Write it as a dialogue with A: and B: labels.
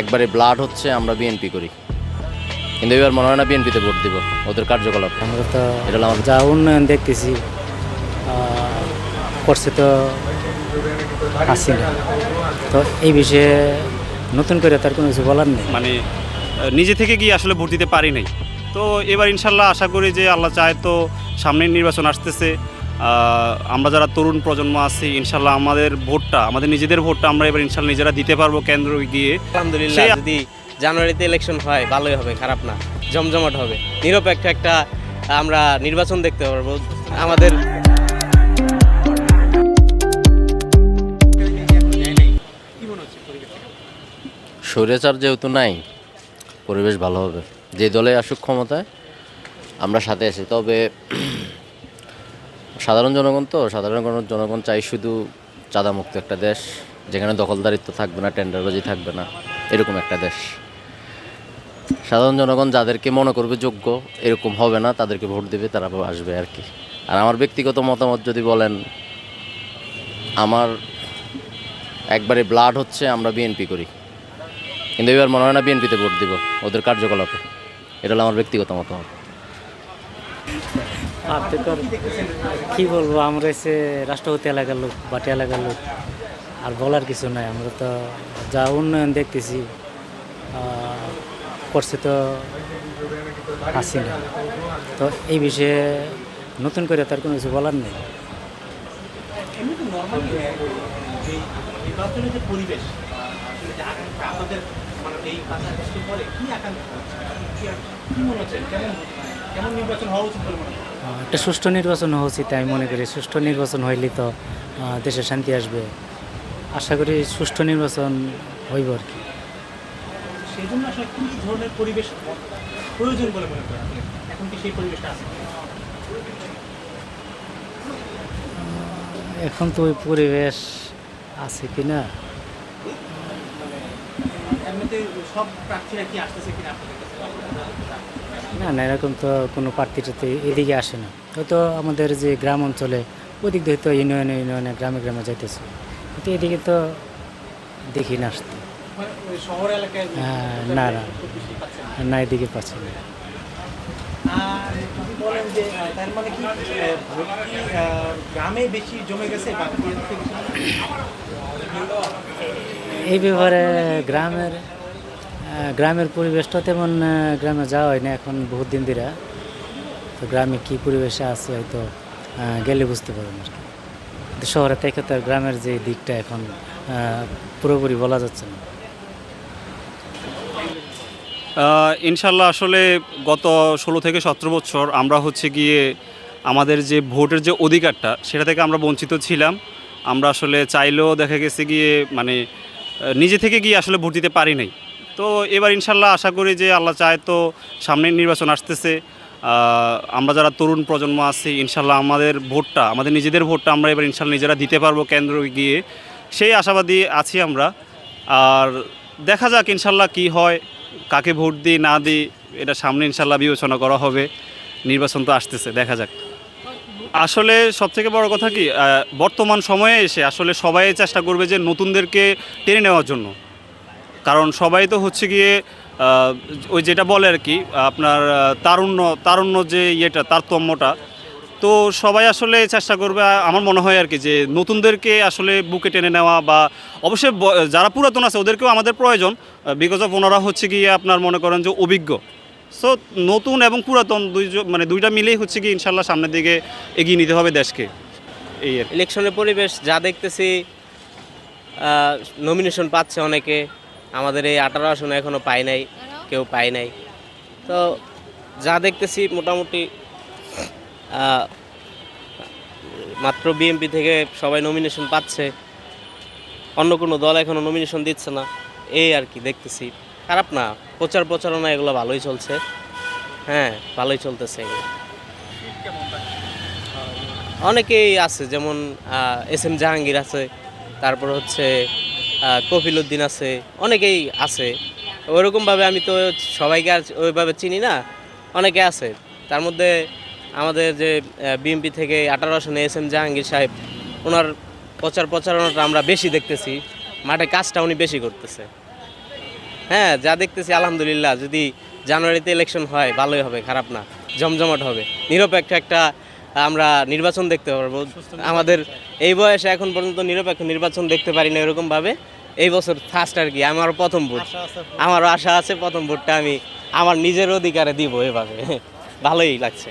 A: একবারে ব্লাড হচ্ছে আমরা বিএনপি করি। কিন্তু এবার মনে হয় না বিএনপিতে ভোট দিব ওদের কার্যকলাপ।
B: আমরা তো
A: এটা আমার
B: যা উন্নয়ন দেখতেছি করছে তো হাসিনা। তো এই বিষয়ে নতুন করে তার কোনো কিছু বলার নেই।
C: মানে নিজে থেকে গিয়ে আসলে ভোট দিতে পারি নাই? তো এবার ইনশাল্লাহ আশা করি যে আল্লাহ চায় তো সামনের নির্বাচন আসতেছে। আমরা যারা তরুণ প্রজন্ম আছি ইনশাল্লাহ আমাদের ভোটটা আমাদের নিজেদের ভোটটা আমরা এবার ইনশাল্লাহ নিজেরা দিতে পারব কেন্দ্র গিয়ে।
D: আলহামদুলিল্লাহ যদি জানুয়ারিতে ইলেকশন হয় ভালোই হবে খারাপ না জমজমাট হবে। নিরপেক্ষ একটা আমরা নির্বাচন দেখতে পারব। আমাদের
A: স্বৈরাচার যেহেতু নাই পরিবেশ ভালো হবে। যে দলে আসুক ক্ষমতায় আমরা সাথে আছি। তবে সাধারণ জনগণ তো, সাধারণ জন- জনগণ চাই শুধু চাঁদামুক্ত একটা দেশ, যেখানে দখলদারিত্ব থাকবে না টেন্ডারবাজি থাকবে না, এরকম একটা দেশ। সাধারণ জনগণ যাদেরকে মনে করবে যোগ্য, এরকম হবে না, তাদেরকে ভোট দেবে, তারা আসবে আর কি। আর আমার ব্যক্তিগত মতামত যদি বলেন, আমার একবারে ব্লাড হচ্ছে আমরা বিএনপি করি। কিন্তু এবার মনে হয় না বিএনপিতে ভোট দিব, ওদের কার্যকলাপে। এটা হলো আমার ব্যক্তিগত মতামত।
B: কি বলব, আমরা এসে রাষ্ট্রপতি এলাকার লোক, বাটি এলাকার লোক, আর বলার কিছু নাই। আমরা তো যা উন্নয়ন দেখতেছি করছে তো হাসিনা তো এই বিষয়ে নতুন করে তার কোনো কিছু বলার নেই?
E: পরিবেশ মানে মনে কেমন নির্বাচন হওয়া উচিত বলে মনে হয়?
B: একটা সুষ্ঠু নির্বাচন হওয়া উচিত আমি মনে করি। সুষ্ঠু নির্বাচন হইলে তো দেশে শান্তি আসবে। আশা করি সুষ্ঠু নির্বাচন হইব আর কি।
E: সেই জন্য আসলে কি ধরনের পরিবেশ প্রয়োজন বলে মনে করেন এখন কি সেই পরিবেশটা আছে?
B: এখন তো ওই পরিবেশ আছে কি না না না এরকম তো কোনো প্রার্থীটা তো এদিকে আসে না হয়তো আমাদের যে গ্রাম অঞ্চলে ওদিক দিয়ে তো ইউনিয়নে ইউনিয়নে গ্রামে গ্রামে যাইতেছে কিন্তু এদিকে তো দেখি না আসতে
E: মানে
B: হ্যাঁ, না, না।
E: না।
B: এদিকে পাচ্ছে না
E: বলেন যে তার মানে কি গ্রামে বেশি জমে গেছে?
B: এই ব্যাপারে গ্রামের গ্রামের পরিবেশটা তেমন গ্রামে যাওয়া হয় না এখন বহুত দিন ধরে। তো গ্রামে কী পরিবেশে আছে হয়তো গেলে বুঝতে পারবেন আর কি। শহরে থেকে তো গ্রামের যে দিকটা এখন পুরোপুরি বলা যাচ্ছে না।
C: ইনশাল্লাহ আসলে গত ষোলো থেকে সতেরো বছর আমরা হচ্ছে গিয়ে আমাদের যে ভোটের যে অধিকারটা, সেটা থেকে আমরা বঞ্চিত ছিলাম। আমরা আসলে চাইলেও দেখা গেছে গিয়ে মানে নিজে থেকে গিয়ে আসলে ভোট দিতে পারি নাই। তো এবার ইনশাল্লাহ আশা করি যে আল্লাহ চায় তো সামনের নির্বাচন আসতেছে। আমরা যারা তরুণ প্রজন্ম আছি, ইনশাল্লাহ আমাদের ভোটটা, আমাদের নিজেদের ভোটটা আমরা এবার ইনশাল্লাহ নিজেরা দিতে পারব কেন্দ্র গিয়ে। সেই আশাবাদী আছি আমরা। আর দেখা যাক ইনশাল্লাহ কি হয়, কাকে ভোট দিই, না দিই, এটা সামনে ইনশাল্লাহ বিবেচনা করা হবে। নির্বাচন তো আসতেছে, দেখা যাক। আসলে সবথেকে বড় কথা কি বর্তমান সময়ে এসে আসলে সবাই চেষ্টা করবে যে নতুনদেরকে টেনে নেওয়ার জন্য। কারণ সবাই তো হচ্ছে গিয়ে ওই যেটা বলে আর কি, আপনার তারুণ্য তারুণ্য যে ইয়েটা, তারতম্যটা, তো সবাই আসলে চেষ্টা করবে, আমার মনে হয় আর কি, যে নতুনদেরকে আসলে বুকে টেনে নেওয়া বা অবশ্যই যারা পুরাতন আছে ওদেরকেও আমাদের প্রয়োজন বিকজ অফ ওনারা হচ্ছে গিয়ে আপনার মনে করেন যে অভিজ্ঞ। সো নতুন এবং পুরাতন দুই মানে দুইটা মিলেই হচ্ছে কি ইনশাল্লাহ সামনের দিকে এগিয়ে নিতে হবে দেশকে। এই
D: ইলেকশনের পরিবেশ যা দেখতেছি নমিনেশন পাচ্ছে অনেকে। আমাদের এই আঠারো আসনে এখনও পায় নাই, কেউ পায় নাই। তো যা দেখতেছি মোটামুটি মাত্র বিএমপি থেকে সবাই নমিনেশন পাচ্ছে। অন্য কোনো দল এখনও নমিনেশন দিচ্ছে না। এই আর কি দেখতেছি। খারাপ না, প্রচার প্রচারণা এগুলো ভালোই চলছে। হ্যাঁ ভালোই চলতেছে এগুলো। অনেকেই আছে, যেমন এস এম জাহাঙ্গীর আছে, তারপর হচ্ছে কপিল উদ্দিন আছে, অনেকেই আছে। ওইরকমভাবে আমি তো সবাইকে আর ওইভাবে চিনি না, অনেকে আছে। তার মধ্যে আমাদের যে বিএমপি থেকে আঠারো আসনে এস এম জাহাঙ্গীর সাহেব, ওনার প্রচার প্রচারণাটা আমরা বেশি দেখতেছি, মাঠে কাজটা উনি বেশি করতেছে। হ্যাঁ যা দেখতেছি আলহামদুলিল্লাহ। যদি জানুয়ারিতে ইলেকশন হয় ভালোই হবে খারাপ না। জমজমাট হবে। নিরপেক্ষ একটা আমরা নির্বাচন দেখতে পারব। আমাদের এই বয়সে এখন পর্যন্ত নিরপেক্ষ নির্বাচন দেখতে পারি না এরকমভাবে। এই বছর ফার্স্ট আর কি আমার প্রথম ভোট। আমারও আশা আছে প্রথম ভোটটা আমি আমার নিজের অধিকারে দিব এভাবে। ভালোই লাগছে।